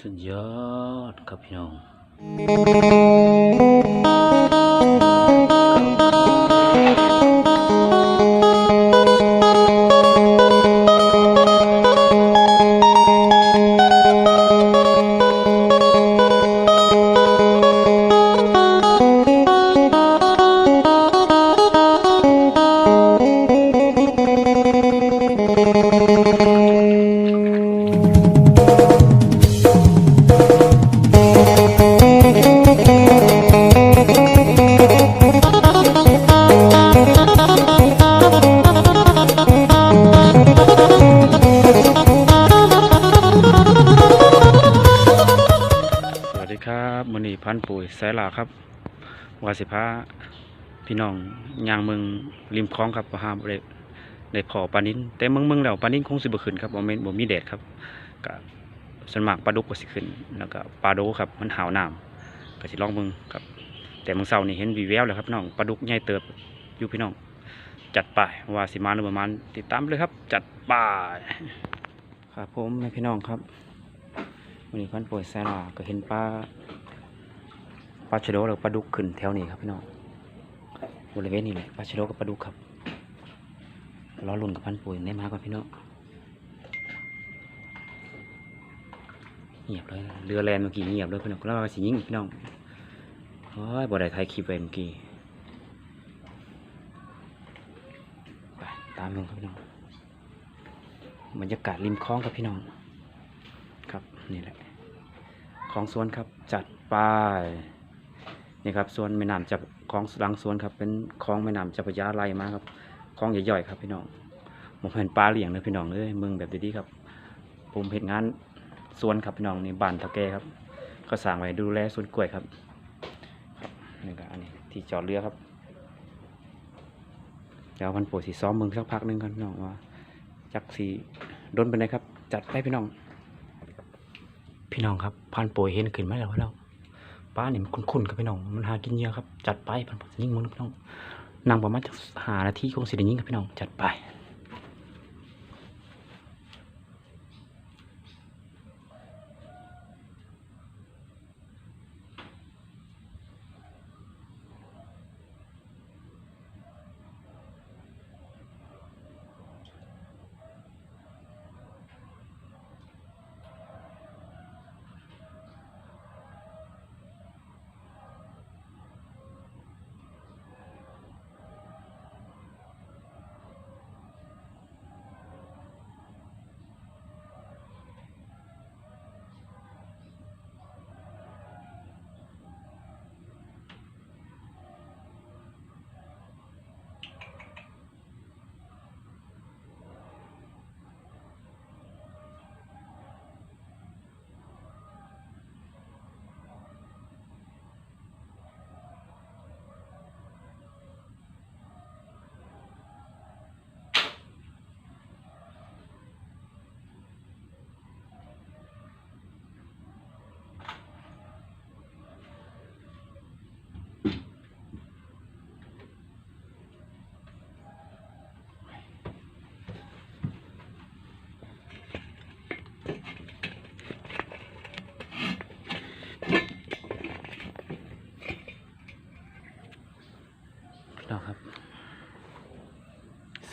สุดยอดครับพี่น้อง พันปุ๋ยสายลาครับวาสิพาพี่น้องยางเมืองริมคลองครับหาบ่ได้ได้พอปลานินแต่เมืองเมืองแล้วปลานินคงสิบขึ้นครับบ่แม่นบ่มีแดดครับก็ส่วนมากปลาดุกก็สิขึ้น แล้วก็ปลาโดครับมันหาวน้ำก็สิลองเบิ่งครับ แต่เมื่อเช้านี่เห็นวีแววแล้วครับน้องปลาดุกใหญ่เติบอยู่พี่น้อง จัดไปว่าสิมาหรือประมาณติดตามเลยครับ จัดไปครับผมพี่น้องครับวันนี้พันป่วยแซลาก็เห็นปลา ปลาชะโดแล้วปลาดุกขึ้นแถวนี้ครับพี่น้องบริเวณนี้แหละปลาชะโดกับปลาดุกครับรอลุ่นกับพันป่วยได้มาก่อนพี่น้องเงียบเลยเรือแลนเมื่อกี้เงียบเลยพี่น้องแล้วาสิยิงพี่น้องโอ้ยบ่ได้ถ่ายคลิปไว้เมื่อกี้ไปตามลงครับพี่น้องบรรยากาศริมคลองครับพี่น้อง ครับนี่แหละคลองสวนครับจัดไป นี่ครับสวนแม่น้ำจับคลองหลังสวนครับ เป็นคลองแม่น้ำจับพระยาไหลมาครับคลองใหญ่ๆครับพี่น้องผมเห็นปลาเลี้ยงเลยพี่น้องเลยเมืองแบบดีๆครับ ผมเห็นงานสวนครับพี่น้องนี่บ้านตะแกครับเขาสร้างไว้ดูแลสวนกล้วยครับครับนี่ก็อันนี้ที่จอดเรือครับเดี๋ยวมันปรดสีซ้อมมึงสักพักหนึงกันพี่น้องว่าจักสีดนไปไหนครับ จัดไปพี่น้อง พี่น้องครับพันโปรยเห็นขึ้นมแล้วแล้ว ป้านี่มันคุ้นๆครับพี่น้อง มันหากินเยอะครับ จัดไปพันพันยยิงมึงนพี่น้องนางประมาณจะหานาทีคงสิได้ยิงครับพี่น้อง จัดไป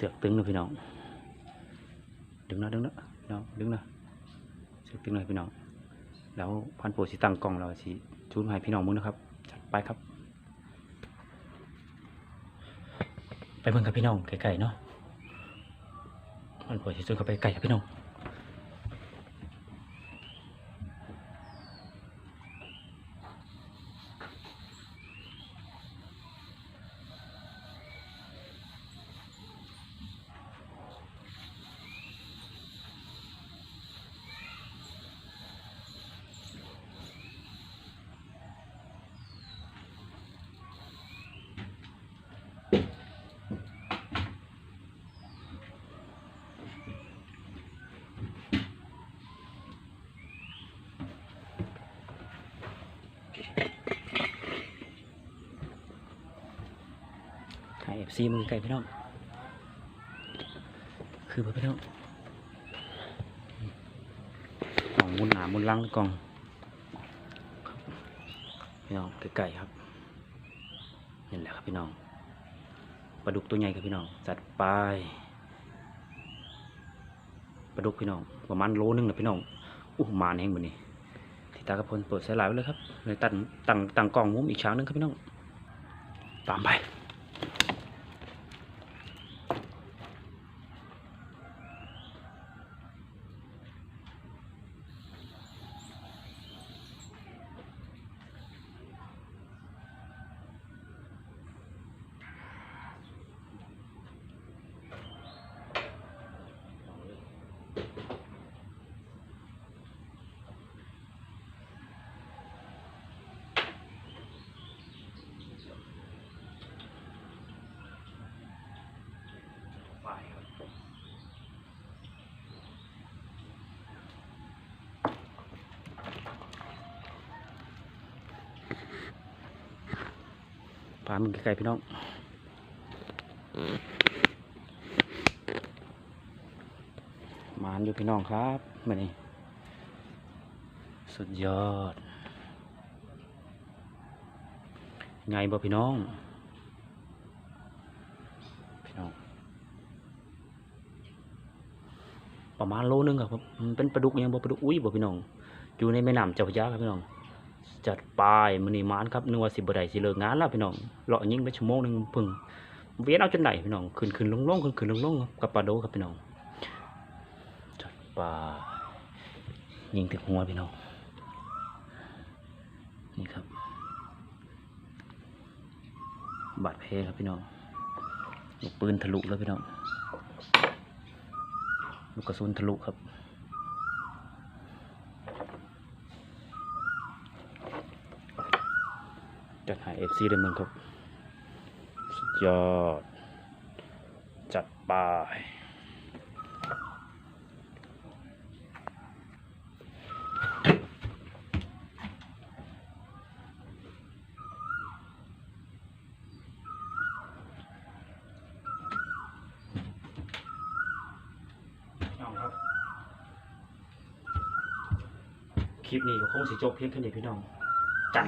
สือกตึงนะพี่น้อง ดึงนะดึงนะพี่น้องดึงนะเสือกตึงเลยพี่น้อง แล้วพันโปรสีตั้งกล่องเราสีจูนมาให้พี่น้องมึงนะครับ จัดไปครับ ไปเบิ่งกับพี่น้องไกลๆเนาะพันโปรดสิจูนเข้าไปไกลกับพี่น้อง ถ่ายเอฟซีมือไก่พี่น้อง คือพี่น้องกล่องมุนหนามุนลังกล่องพี่น้องใกล้ๆครับนี่แหละครับพี่น้องปลาดุกตัวใหญ่ครับพี่น้องจัดไปปลาดุกพี่น้องประมาณโลนึงนะพี่น้องอู้หมานแห้งบนนี้ ตากระพลเปิดใส่หลายไว้เลยครับเลยตั้งตั้งตั้งกล่องมุมอีกช้างนึงครับพี่น้อง ตามไปามึงไกลๆพี่น้องมานอยู่พี่น้องครับมานี่สุดยอด ไงบ่พี่น้อง พี่น้อง ประมาณโลนึงครับมันเป็นปลาดุกยังบ่ปลาดุกอุ้ยบ่พี่น้อง อยู่ในแม่น้ำเจ้าพระยาครับพี่น้อง จัดปลายมื้อนี้มานครับนึกว่าสิบ่ได้สิเลิกงานแล้วพี่น้องเลาะยิงไปชั่วโมงหนึ่งพิ่งเวียนเอาจนได้พี่น้องขึ้นขึ้นลงลงขึ้นขึ้นลงลงกับปลาโดครับพี่น้องจัดปลายิงถึงหัวพี่น้องนี่ครับ บาดแผลครับพี่น้องลูกปืนทะลุแล้วพี่น้องลูกกระสุนทะลุครับ จัดหาเอฟซีเดิมเมืองครับ สุดยอด จัดไปน้องครับคลิปนี้ก็คงสิจบเพียงแค่นี้พี่น้อง จัด